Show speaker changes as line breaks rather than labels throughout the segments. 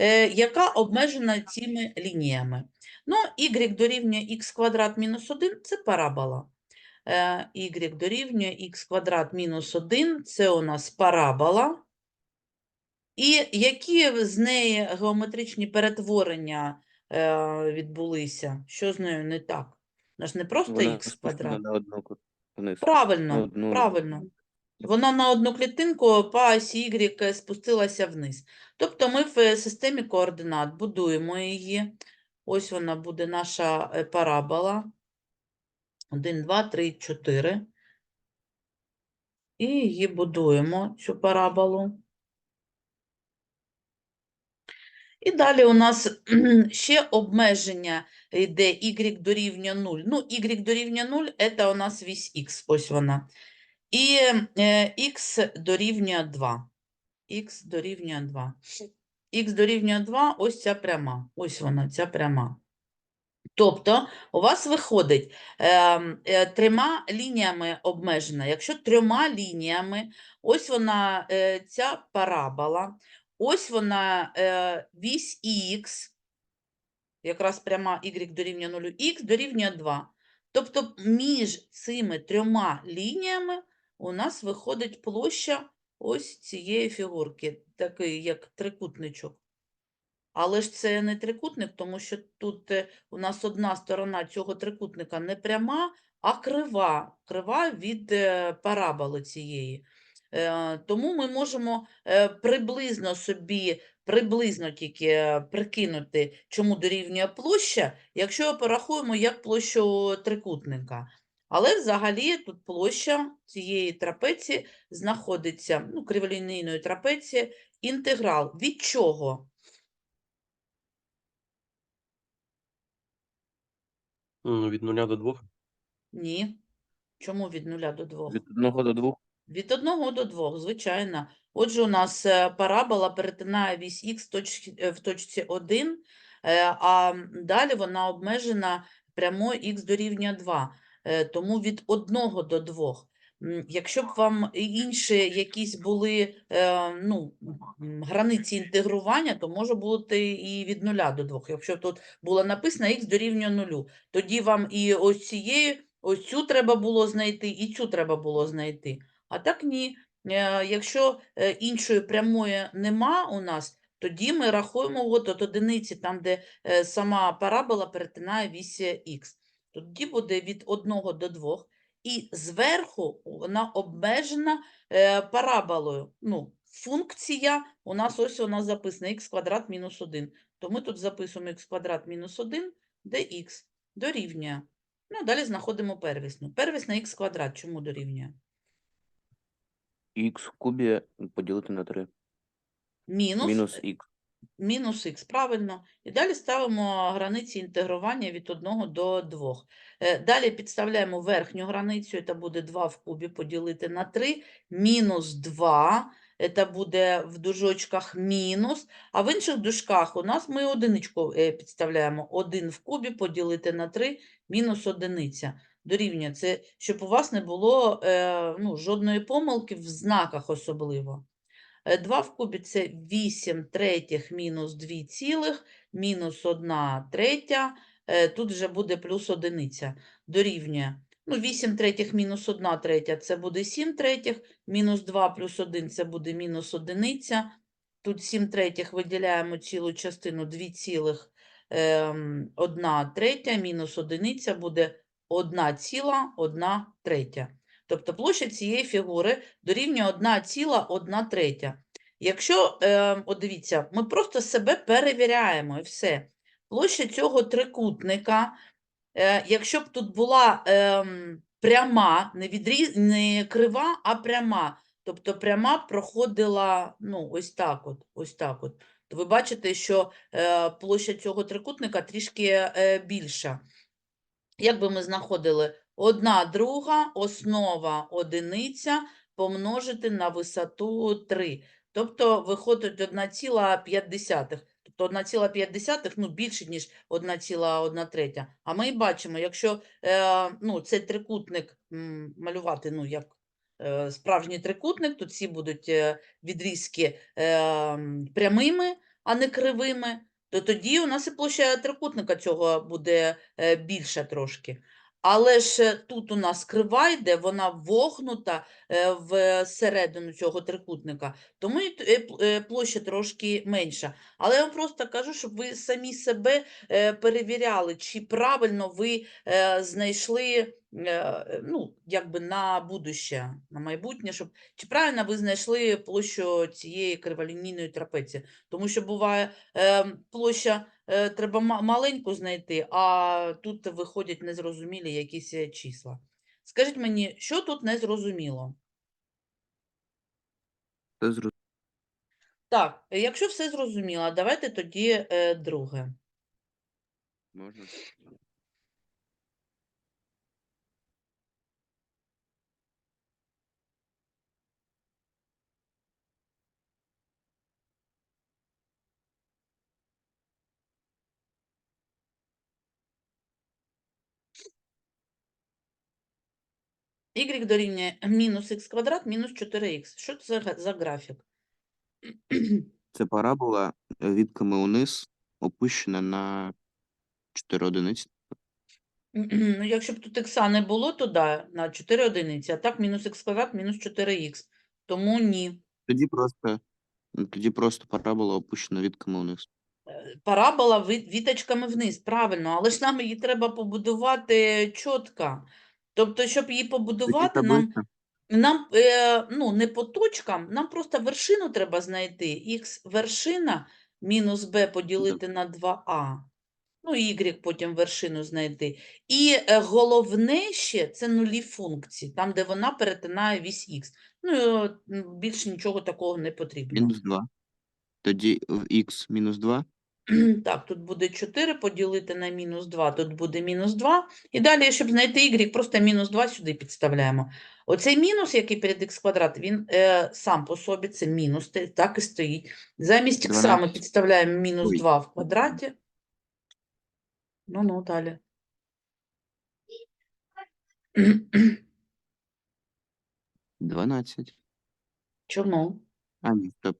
е, яка обмежена цими лініями. Ну, y дорівнює х квадрат мінус 1 – це парабола. Е, y дорівнює х квадрат мінус 1 – це у нас парабола. І які з неї геометричні перетворення е, відбулися? Що з нею не так? Вона ж не просто х квадрат. Правильно, правильно. Вона на одну клітинку по осі Y спустилася вниз. Тобто ми в е, системі координат будуємо її. Ось вона буде наша е, парабола. 1, 2, 3, 4. І її будуємо, цю параболу. І далі у нас ще обмеження йде y дорівнює 0. Ну, y дорівнює 0 – це у нас вісь х, ось вона. І е, х дорівнює 2. х дорівнює 2. х дорівнює 2 – ось ця пряма. Ось вона, ця пряма. Тобто у вас виходить е, е, трьома лініями обмежена. Якщо трьома лініями, ось вона, е, ця парабола, ось вона е, вісь х, якраз пряма y дорівнює 0, х дорівнює 2. Тобто між цими трьома лініями у нас виходить площа ось цієї фігурки, такий як трикутничок. Але ж це не трикутник, тому що тут е, у нас одна сторона цього трикутника не пряма, а крива, крива від е, параболи цієї. Е, Тому ми можемо приблизно собі, приблизно тільки прикинути, чому дорівнює площа, якщо порахуємо як площу трикутника. Але взагалі тут площа цієї трапеції знаходиться, ну, криволінійної трапеції, інтеграл. Від чого?
Ну, від нуля до двох.
Ні. Чому від нуля до двох?
Від одного до двох.
Від одного до двох, звичайно. Отже, у нас е, парабола перетинає вісь х в точці, е, 1, е, а далі вона обмежена прямою х дорівнює 2, е, тому від 1 до 2. Якщо б вам інші якісь були е, ну, границі інтегрування, то може бути і від 0 до 2. Якщо тут було написано х дорівнює 0, тоді вам і ось цією, ось цю треба було знайти, і цю треба було знайти. А так ні. Е, Якщо е, іншої прямої нема у нас, тоді ми рахуємо от от одиниці, там, де е, сама парабола перетинає вісь х. Тоді буде від 1 до 2. І зверху вона обмежена е, параболою. Ну, функція у нас ось вона записана х квадрат мінус 1. То ми тут записуємо х квадрат мінус 1, де х дорівнює. Ну, далі знаходимо первісну. Первісна х квадрат чому дорівнює?
Х в кубі поділити на 3.
Мінус,
Мінус х.
Мінус х, правильно. І далі ставимо границі інтегрування від 1 до 2. Е, Далі підставляємо верхню границю, це буде 2 в кубі поділити на 3, мінус 2, це буде в дужочках мінус, а в інших дужках у нас ми одиничку е, підставляємо. 1 в кубі поділити на 3, мінус одиниця. Дорівнює це, щоб у вас не було е, ну, жодної помилки в знаках особливо. 2 в кубі це 8 третіх мінус 2 цілих, мінус 1 третя, е, тут вже буде плюс одиниця, дорівнює. Ну, 8 третіх мінус 1 третя, це буде 7 третіх, мінус 2 плюс 1 це буде мінус одиниця. Тут 7 третіх виділяємо цілу частину 2 цілих, ем, 1 третя, мінус одиниця буде 1 ціла 1 третя. Тобто площа цієї фігури дорівнює 1,1 третя. Якщо, е, от дивіться, ми просто себе перевіряємо і все. Площа цього трикутника, е, якщо б тут була ем, пряма, не, відріз... не крива, а пряма, тобто пряма проходила ну, ось так от, ось так от, то ви бачите, що е, площа цього трикутника трішки е, більша. Як би ми знаходили? Одна друга, основа одиниця помножити на висоту 3. Тобто виходить 1,5. Тобто 1,5 ну, більше, ніж 1,1 третя. А ми бачимо, якщо е, ну, цей трикутник малювати ну, як е, справжній трикутник, то ці будуть е, відрізки е, прямими, а не кривими, то тоді у нас і площа трикутника цього буде е, більша трошки. Але ж е, тут у нас крива йде, вона вогнута е, в середину цього трикутника, тому е, пл- площа трошки менша. Але я вам просто кажу, щоб ви самі себе перевіряли, чи правильно ви знайшли, ну, якби на будуще, на майбутнє, щоб чи правильно ви знайшли площу цієї криволінійної трапеції. Тому що буває е, площа треба маленьку знайти, а тут виходять незрозумілі якісь е, числа. Скажіть мені, що тут незрозуміло?
Все зрозуміло.
Так, е, якщо все зрозуміло, давайте тоді е, друге.
Можна.
Y дорівнює мінус х квадрат мінус 4х. Що це за графік?
Це парабола відками униз, опущена на 4 одиниці.
Ну, якщо б тут ікса не було, то да, на 4 одиниці, а так мінус х квадрат мінус 4х. Тому ні.
Тоді просто, ну, тоді просто парабола опущена відками униз.
Е, Парабола віточками вниз, правильно, але ж нам її треба побудувати чітко. Тобто, щоб її побудувати, нам, нам е, ну, не по точкам, нам просто вершину треба знайти. Х вершина мінус b поділити на 2а. Ну, і y потім вершину знайти. І е, головне ще це нулі функції, там, де вона перетинає вісь х. Ну, більше нічого такого не потрібно.
Мінус 2. Тоді в х мінус 2.
Так, тут буде 4 поділити на мінус 2, тут буде мінус 2. І далі, щоб знайти y, просто мінус 2 сюди підставляємо. Оцей мінус, який перед х квадрат, він е, сам по собі, це мінус, так і стоїть. Замість х ми підставляємо мінус 2 в квадраті. Ну-ну, далі.
12.
Чому?
А, ні, стоп.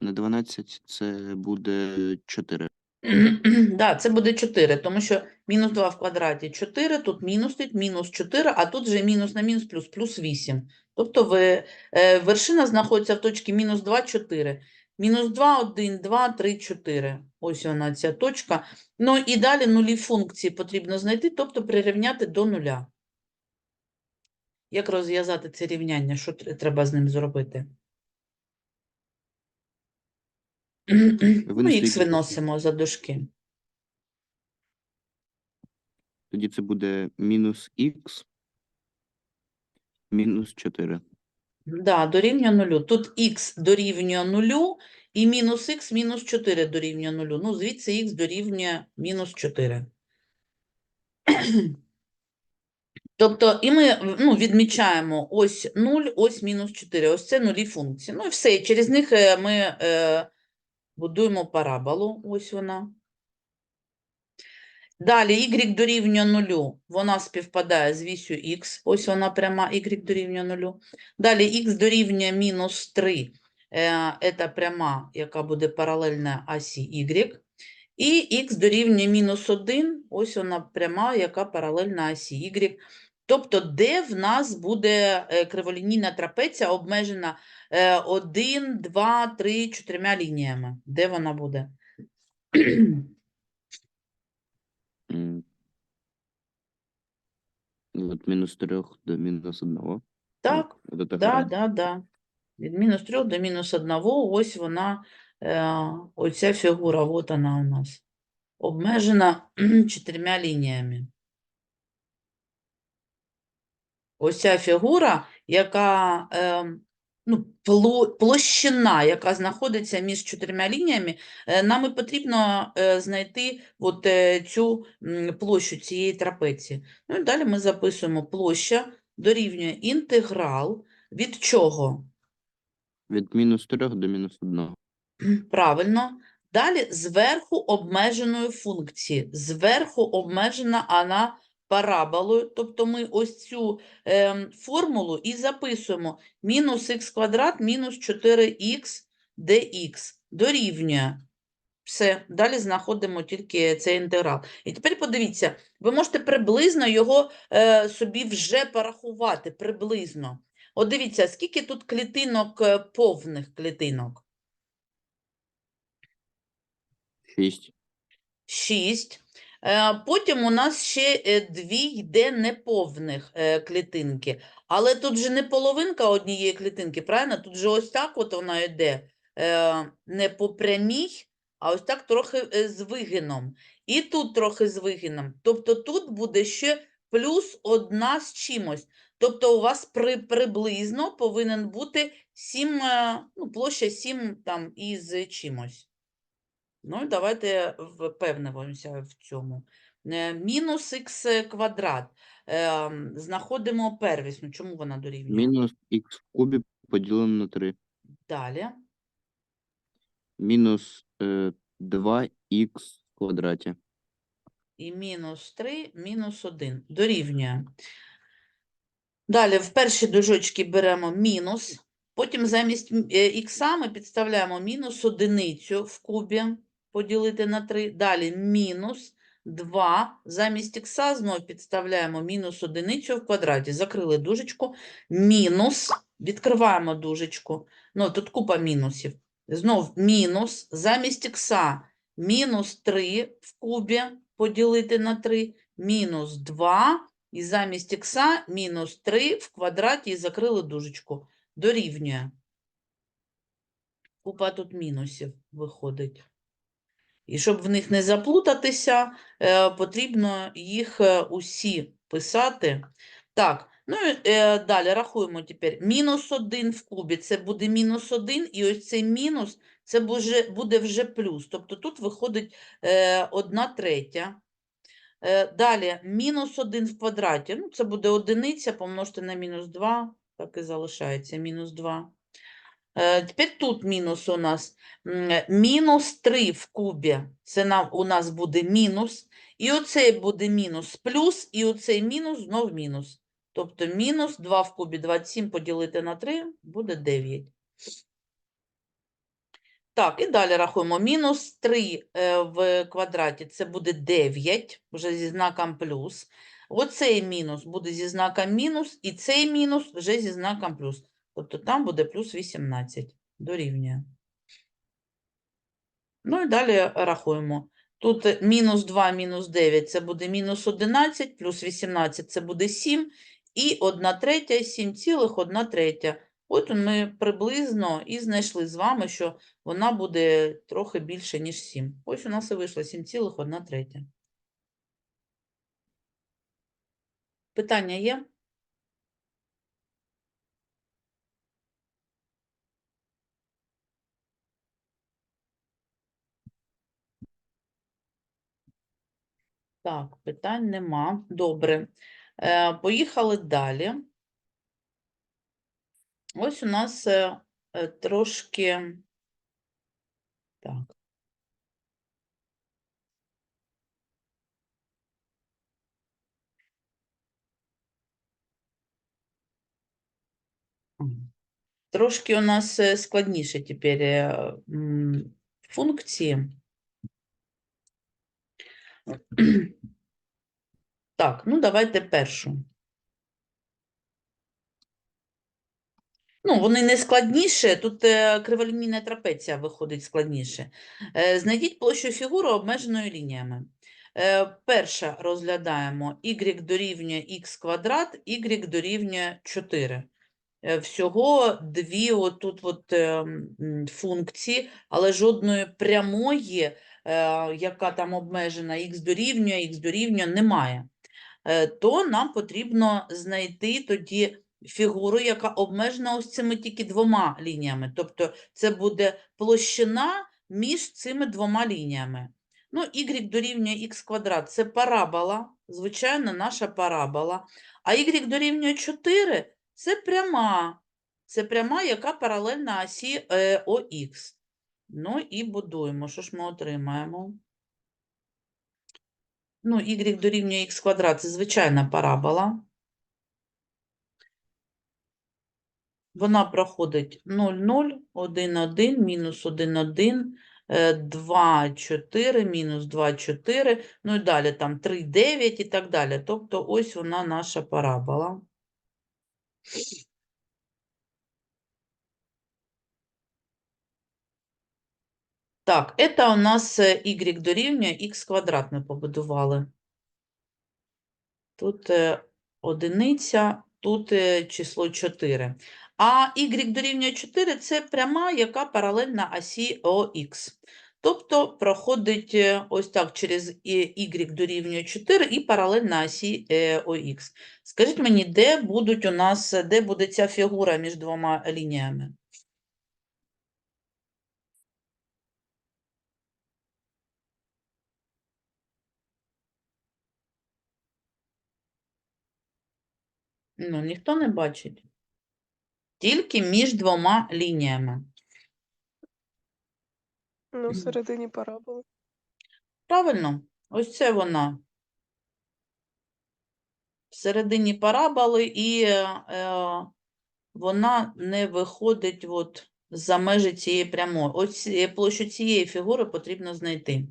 Не 12, це буде 4.
Да, це буде 4, тому що мінус 2 в квадраті 4, тут мінус мінус 4, а тут вже мінус на мінус плюс, плюс 8. Тобто ви, е, вершина знаходиться в точці мінус 2, 4. Мінус 2, 1, 2, 3, 4. Ось вона ця точка. Ну і далі нулі функції потрібно знайти, тобто прирівняти до нуля. Як розв'язати це рівняння? Що треба з ним зробити? Ну, х. виносимо за дужки.
Тоді це буде мінус х мінус 4.
Да, дорівнює нулю. Тут х дорівнює нулю і мінус х мінус 4 дорівнює нулю. Ну, звідси х дорівнює мінус 4. Тобто, і ми ну, відмічаємо ось 0, ось мінус 4. Ось це нулі функції. Ну і все, і через них е, ми е, будуємо параболу. Ось вона. Далі y дорівнює нулю, вона співпадає з вісю х, ось вона пряма, y дорівнює нулю. Далі х дорівнює мінус 3, е, це пряма, яка буде паралельна осі y. І х дорівнює мінус 1, ось вона пряма, яка паралельна осі y. Тобто, де в нас буде е, криволінійна трапеція обмежена 1, 2, 3, 4 лініями? Де вона буде?
От мінус 3 до мінус 1.
Так,
це
Да, да, да. Від мінус 3 до мінус 1, ось вона, е, оця фігура, от вона у нас. Обмежена чотирма лініями. Ось ця фігура, яка, е, ну, площина, яка знаходиться між чотирма лініями, е, нам і потрібно е, знайти от, е, цю площу цієї трапеції. Ну і далі ми записуємо площа дорівнює інтеграл від чого?
Від мінус 3 до мінус 1.
Правильно. Далі зверху обмеженої функції. Зверху обмежена вона параболою. Тобто ми ось цю ем, формулу і записуємо. Мінус х квадрат мінус 4х dx дорівнює Все, далі знаходимо тільки цей інтеграл. І тепер подивіться, ви можете приблизно його е, собі вже порахувати, приблизно. От дивіться, скільки тут клітинок, е, повних клітинок?
6.
6. Потім у нас ще е, дві йде неповних е, клітинки. Але тут же не половинка однієї клітинки, правильно? Тут же ось так от вона йде е, не по прямій, а ось так трохи е, з вигином. І тут трохи з вигином. Тобто тут буде ще плюс одна з чимось. Тобто у вас при, приблизно повинен бути 7, ну, площа 7 там із чимось. Ну, давайте впевнимося в цьому. Е, Мінус х квадрат. Ем, Знаходимо первісну. Чому вона дорівнює?
Мінус х в кубі поділено на 3.
Далі.
Мінус е, 2х в квадраті.
І мінус 3, мінус 1. Дорівнює. Далі в перші дужочки беремо мінус. Потім замість е, ми підставляємо мінус одиницю в кубі поділити на 3. Далі мінус 2. Замість ікса знову підставляємо мінус одиницю в квадраті. Закрили дужечку. Мінус. Відкриваємо дужечку. Ну, тут купа мінусів. Знов мінус. Замість ікса мінус 3 в кубі поділити на 3. Мінус 2. І замість ікса мінус 3 в квадраті і закрили дужечку. Дорівнює. Купа тут мінусів виходить. І щоб в них не заплутатися, е, потрібно їх е, усі писати. Так, ну і е, далі рахуємо тепер. Мінус 1 в кубі це буде мінус 1, і ось цей мінус це буде, вже плюс. Тобто тут виходить 1 третя. Далі мінус 1 в квадраті. Ну, це буде одиниця помножити на мінус 2, так і залишається мінус 2. Е, Тепер тут мінус у нас. Мінус 3 в кубі. Це у нас буде мінус. І оцей буде мінус плюс, і оцей мінус знов мінус. Тобто мінус 2 в кубі 27 поділити на 3 буде 9. Так, і далі рахуємо. Мінус 3 е, в квадраті це буде 9, вже зі знаком плюс. Оцей мінус буде зі знаком мінус, і цей мінус вже зі знаком плюс. Тобто там буде плюс 18. Дорівнює. Ну і далі рахуємо. Тут мінус 2, мінус 9 це буде мінус 11, плюс 18 це буде 7, і 1 третя, 7,1 третя. От ми приблизно і знайшли з вами, що вона буде трохи більше, ніж 7. Ось у нас і вийшло 7,1 третя. Питання є? Так, питань нема. Добре. Е, поїхали далі. Ось у нас е, е, трошки. Так. Трошки у нас е, складніше тепер е, функції. Так, ну давайте першу. Ну, вони не складніше, тут е, криволінійна трапеція виходить складніше. Е, знайдіть площу фігури обмеженою лініями. Е, перша розглядаємо y дорівнює х квадрат, y дорівнює 4. Е, всього дві отут от, е, функції, але жодної прямої, яка там обмежена х дорівнює, х дорівнює, немає. Е, то нам потрібно знайти тоді фігуру, яка обмежена ось цими тільки двома лініями. Тобто це буде площина між цими двома лініями. Ну, y дорівнює х квадрат – це парабола, звичайно, наша парабола. А y дорівнює 4 – це пряма. Це пряма, яка паралельна осі е, ОХ. Ну і будуємо. Що ж ми отримаємо? Ну, y дорівнює х квадрат – це звичайна парабола. Вона проходить 0, 0, 1, 1, мінус 1, 1, е, 2, 4, мінус 2, 4, ну і далі там 3, 9 і так далі. Тобто ось вона наша парабола. Так, це у нас е, y дорівнює x квадрат ми побудували. Тут е, одиниця, тут е, число 4. А y дорівнює 4 – це пряма, яка паралельна осі ОХ. Тобто проходить е, ось так через y дорівнює 4 і паралельна осі ОХ. Скажіть мені, де будуть у нас, де буде ця фігура між двома лініями? Ну, ніхто не бачить. Тільки між двома лініями.
Ну, всередині параболи.
Правильно, ось це вона. Всередині параболи, і е, е, вона не виходить от за межі цієї прямої. Ось площу цієї фігури потрібно знайти.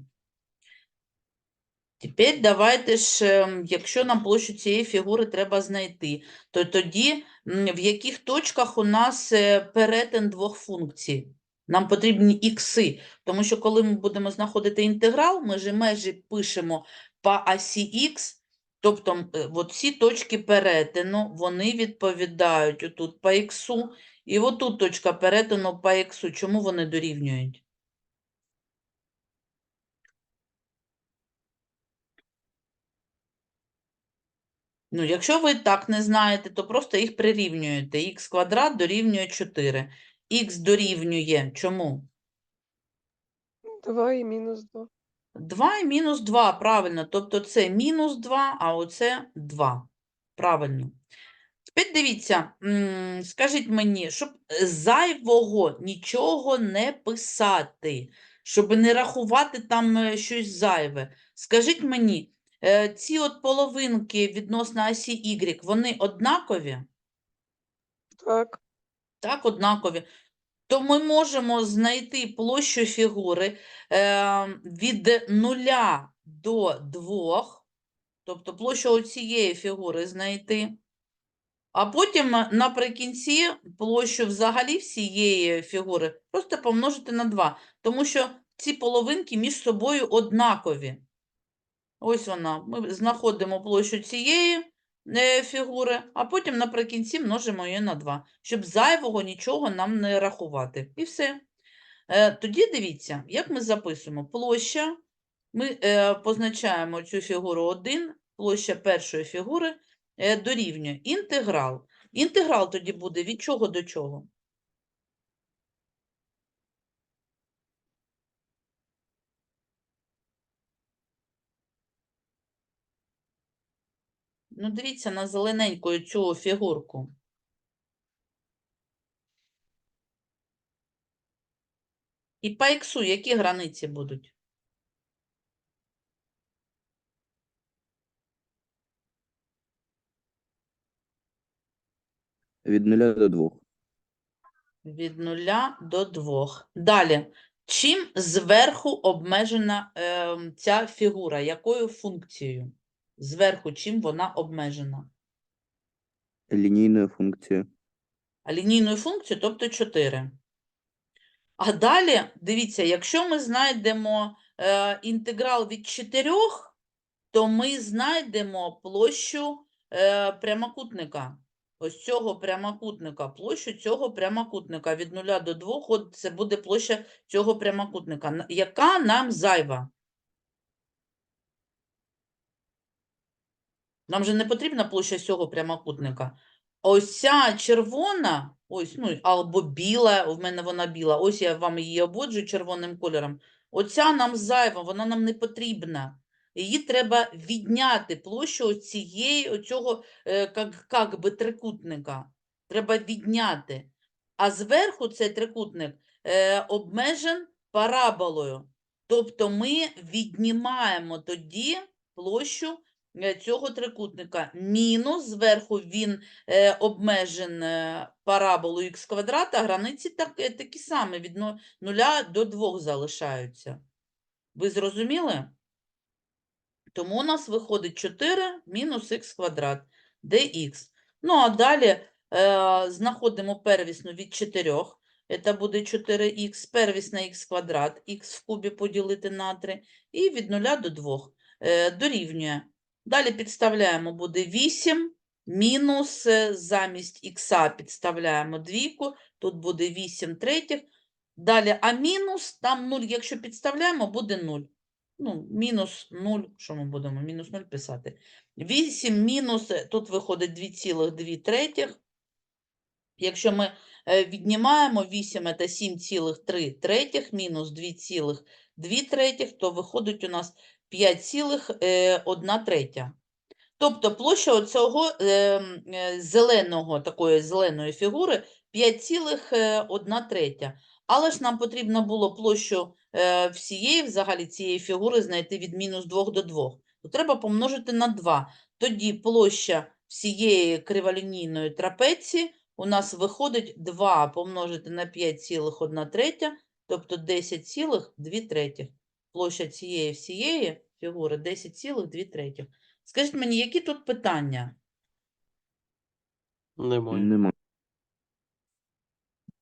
Тепер давайте ж, ем, якщо нам площу цієї фігури треба знайти, то тоді в яких точках у нас е, перетин двох функцій? Нам потрібні ікси, тому що коли ми будемо знаходити інтеграл, ми ж межі пишемо по осі х, тобто е, ці точки перетину, вони відповідають отут по іксу, і отут точка перетину по іксу. Чому вони дорівнюють? Ну, якщо ви так не знаєте, то просто їх прирівнюєте. х квадрат дорівнює 4. х дорівнює чому?
2 і мінус 2.
2 і мінус 2, правильно. Тобто це мінус 2, а оце 2. Правильно. Тепер дивіться, скажіть мені, щоб зайвого нічого не писати, щоб не рахувати там е, щось зайве. Скажіть мені, ці от половинки відносно осі Y, вони однакові?
Так,
Так, однакові. То ми можемо знайти площу фігури е, від 0 до 2, тобто площу цієї фігури знайти, а потім е, наприкінці площу взагалі всієї фігури просто помножити на 2, тому що ці половинки між собою однакові. Ось вона. Ми знаходимо площу цієї е, фігури, а потім наприкінці множимо її на 2, щоб зайвого нічого нам не рахувати. І все. Е, Тоді дивіться, як ми записуємо. Площа, ми е, позначаємо цю фігуру 1, площа першої фігури дорівнює інтеграл. Інтеграл тоді буде від чого до чого? Ну, дивіться на зелененьку цю фігурку. І по іксу які границі будуть?
Від 0 до 2.
Від нуля до двох. Далі. Чим зверху обмежена ем, ця фігура? Якою функцією? Зверху чим вона обмежена?
Лінійною функцією.
А лінійною функцією, тобто 4. А далі, дивіться, якщо ми знайдемо е, інтеграл від 4, то ми знайдемо площу е, прямокутника. Ось цього прямокутника, площу цього прямокутника від 0 до 2, от це буде площа цього прямокутника. Яка нам зайва? Нам же не потрібна площа цього прямокутника. Ось червона, ось, ну, або біла, в мене вона біла, ось я вам її обводжу червоним кольором. Оця нам зайва, вона нам не потрібна. Її треба відняти площу цієї, оцього, е, як, як би, трикутника. Треба відняти. А зверху цей трикутник е, обмежен параболою. Тобто ми віднімаємо тоді площу цього трикутника. Мінус, зверху він е, обмежен е, параболою х квадрат, а границі так, е, такі самі, від 0 до 2 залишаються. Ви зрозуміли? Тому у нас виходить 4 мінус х квадрат, dx. Ну, а далі е, знаходимо первісну від 4. Це буде 4х, первісна х квадрат, х в кубі поділити на 3, і від 0 до 2 е, дорівнює. Далі підставляємо, буде 8, мінус е, замість х підставляємо двійку, тут буде 8 третіх. Далі, а мінус, там 0, якщо підставляємо, буде 0 ну, мінус 0, що ми будемо? Мінус 0 писати. 8 мінус, е, тут виходить 2,2 третіх. Якщо ми е, віднімаємо 8, це 7,3 третіх, мінус 2,2 третіх, то виходить у нас 5,1 третя. Тобто площа оцього е, е, зеленого, такої зеленої фігури 5,1 третя. Але ж нам потрібно було площу е, всієї взагалі цієї фігури знайти від мінус 2 до 2. То треба помножити на 2. Тоді площа всієї криволінійної трапеції у нас виходить 2 помножити на 5,1 третя, тобто 10,2 третіх. Площа цієї всієї фігури 10,2 третіх. Скажіть мені, які тут питання?
Немає.
Нема.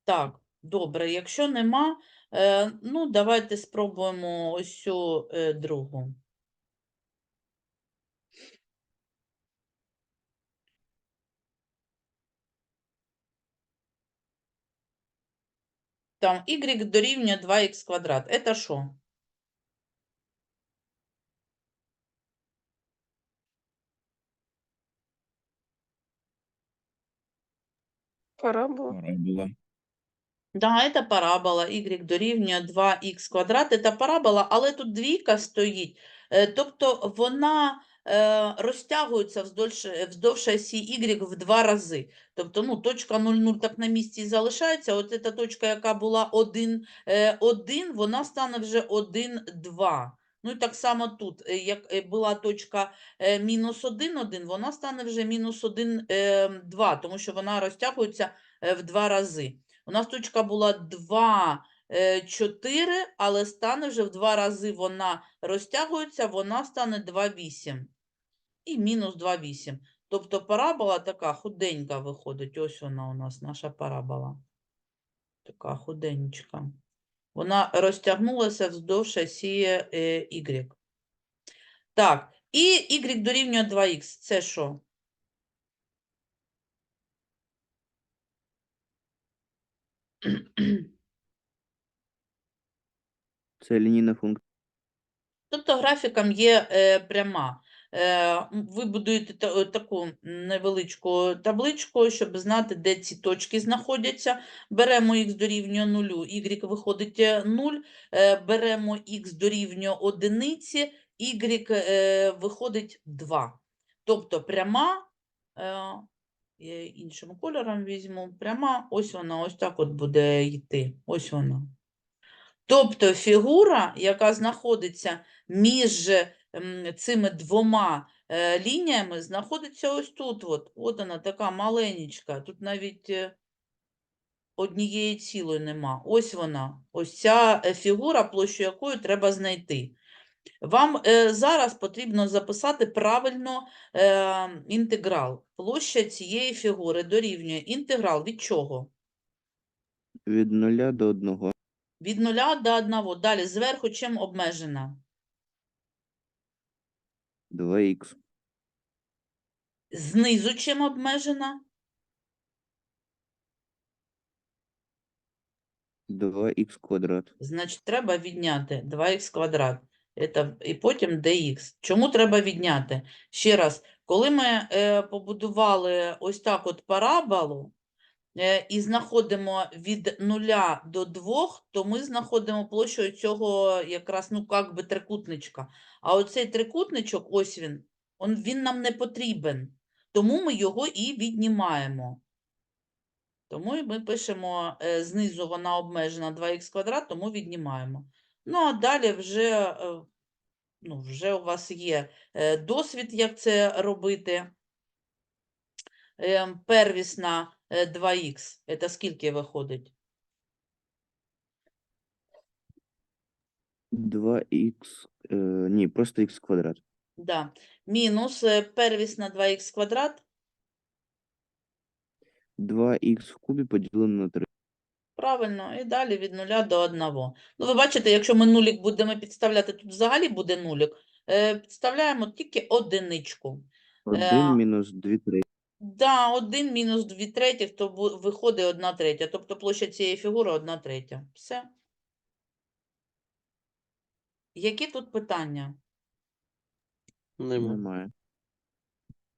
Так, добре, якщо нема, е, ну давайте спробуємо ось цю е, другу. Там y дорівнює 2х квадрат. Це що?
Парабола.
Парабола.
Да, это парабола, y дорівнює 2х квадрат, це парабола, але тут двійка стоїть, е, тобто вона е, розтягується вздовж, е, вздовж осі y в два рази. Тобто, ну, точка 0,0 так на місці і залишається, от ця точка, яка була 1, 1, вона стане вже 1, 2. Ну і так само тут, е, як е, була точка е, мінус 1, 1, вона стане вже мінус 1, 2, тому що вона розтягується в два рази. У нас точка була 2, 4, але стане вже в два рази вона розтягується, вона стане 2,8. І мінус 2,8. Тобто парабола така худенька виходить. Ось вона у нас, наша парабола. Така худенька. Вона розтягнулася вздовж осі е, Y. Так, і Y дорівнює 2х. Це що?
Це лінійна функція.
Тобто графіком є е, пряма. Е, ви будуєте е, таку невеличку табличку, щоб знати, де ці точки знаходяться. Беремо х дорівнює 0, y виходить 0, е, беремо х дорівнює 1, y виходить 2. Тобто пряма, я іншим кольором візьму, пряма, ось вона, ось так от буде йти. Ось вона. Тобто фігура, яка знаходиться між цими двома е, лініями, знаходиться ось тут. От, от вона така маленька. Тут навіть е, однієї цілої нема. Ось вона. Ось ця е, фігура, площу якої треба знайти. Вам зараз потрібно записати правильно інтеграл. Площа цієї фігури дорівнює інтеграл від чого?
Від 0 до 1.
Від 0 до 1. Далі зверху чим обмежена?
2х.
Знизу чим обмежена?
2х квадрат.
Значить, треба відняти 2х квадрат. Это, і потім dx. Чому треба відняти? Ще раз, коли ми е, побудували ось так от параболу і знаходимо від 0 до 2, то ми знаходимо площу цього якраз, ну, як би трикутничка. А оцей трикутничок, ось він, він нам не потрібен. Тому ми його і віднімаємо. Тому ми пишемо е, знизу вона обмежена 2х квадрат, тому віднімаємо. Ну, а далі вже е, ну, вже у вас є е, досвід, як це робити. Ем, Первісна е, 2х, це скільки виходить?
2х, е, ні, просто х квадрат.
Да. Мінус е, первісна 2х квадрат.
2х в кубі поділено на 3.
Правильно, і далі від нуля до одного. Ну, ви бачите, якщо ми нулік будемо підставляти, тут взагалі буде нулік. Е, Підставляємо тільки одиничку.
1
Е,
мінус 2 треті.
Да, 1 мінус 2 третіх, то виходить 1 третя. Тобто площа цієї фігури 1 третя. Все. Які тут питання?
Немає.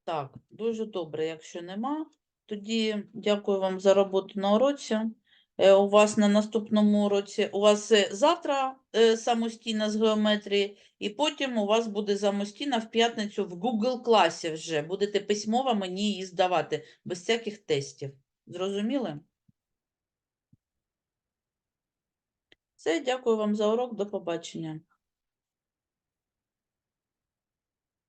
Так, дуже добре, якщо нема. Тоді дякую вам за роботу на уроці. Е, У вас на наступному році. у вас е, завтра е, самостійна з геометрії, і потім у вас буде самостійна в п'ятницю в Google класі вже. Будете письмово мені її здавати, без всяких тестів. Зрозуміли? Все, дякую вам за урок, до побачення.